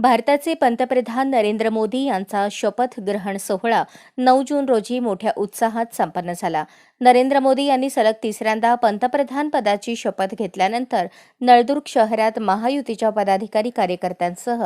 भारताचे पंतप्रधान नरेंद्र मोदी यांचा शपथ ग्रहण सोहळा नऊ जून रोजी मोठ्या उत्साहात संपन्न झाला. नरेंद्र मोदी यांनी सलग तिसऱ्यांदा पंतप्रधान पदाची शपथ घेतल्यानंतर नळदुर्ग शहरात महायुतीच्या पदाधिकारी कार्यकर्त्यांसह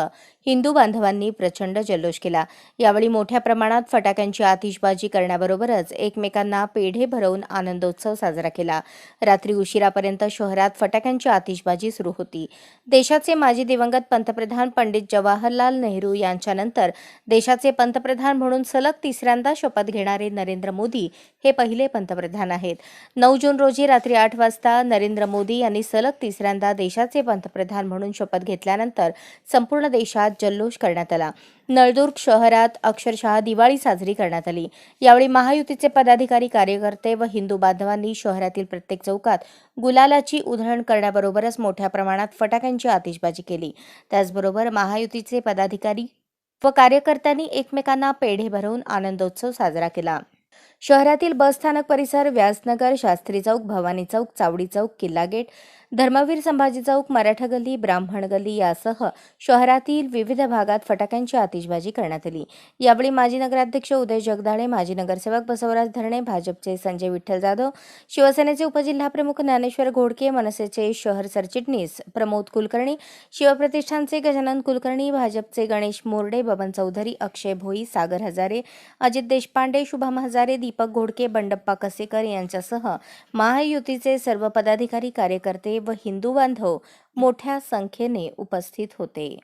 हिंदू बांधवांनी प्रचंड जल्लोष केला. यावेळी मोठ्या प्रमाणात फटाक्यांची आतिषबाजी करण्याबरोबरच एकमेकांना पेढे भरवून आनंदोत्सव साजरा केला. रात्री उशिरापर्यंत शहरात फटाक्यांची आतिषबाजी सुरू होती. देशाचे माजी दिवंगत पंतप्रधान पंडित जवाहरलाल नेहरू यांच्यानंतर देशाचे पंतप्रधान म्हणून सलग तिसऱ्यांदा शपथ घेणारे नरेंद्र मोदी हे पहिले पंतप्रधान आहेत. नऊ जून रोजी रात्री आठ वाजता नरेंद्र मोदी यांनी सलग तिसऱ्यांदा देशाचे पंतप्रधान म्हणून शपथ घेतल्यानंतर संपूर्ण देशात जल्लोष करण्यात आला. नळदुर्ग शहरात अक्षरशः दिवाळी साजरी करण्यात आली. यावेळी महायुतीचे पदाधिकारी कार्यकर्ते व हिंदू बांधवांनी शहरातील प्रत्येक चौकात गुलालाची उधळण करण्याबरोबरच मोठ्या प्रमाणात फटाक्यांची आतिषबाजी केली. त्याचबरोबर महायुतीचे पदाधिकारी व कार्यकर्त्यांनी एकमेकांना पेढे भरवून आनंदोत्सव साजरा केला. शहरातील बसस्थानक परिसर व्यासनगर शास्त्री चौक भवानी चौक चावडी चौक किल्ला गेट धर्मवीर संभाजी चौक मराठा गल्ली ब्राह्मण गल्ली यासह शहरातील विविध भागात फटाक्यांची आतिषबाजी करण्यात आली. यावेळी माजी नगराध्यक्ष उदय जगदाळे माजी नगरसेवक बसवराज धरणे भाजपचे संजय विठ्ठल जाधव शिवसेनेचे उपजिल्हाप्रमुख ज्ञानेश्वर घोडके मनसेचे शहर सरचिटणीस प्रमोद कुलकर्णी शिवप्रतिष्ठानचे गजानन कुलकर्णी भाजपचे गणेश मोरडे बबन चौधरी अक्षय भोई सागर हजारे अजित देशपांडे शुभम हजारे दीपक घोडके बंडप्पा कसेकर यांच्यासह महायुतीचे सर्व पदाधिकारी कार्यकर्ते व हिंदू बांधव मोठ्या संख्येने उपस्थित होते.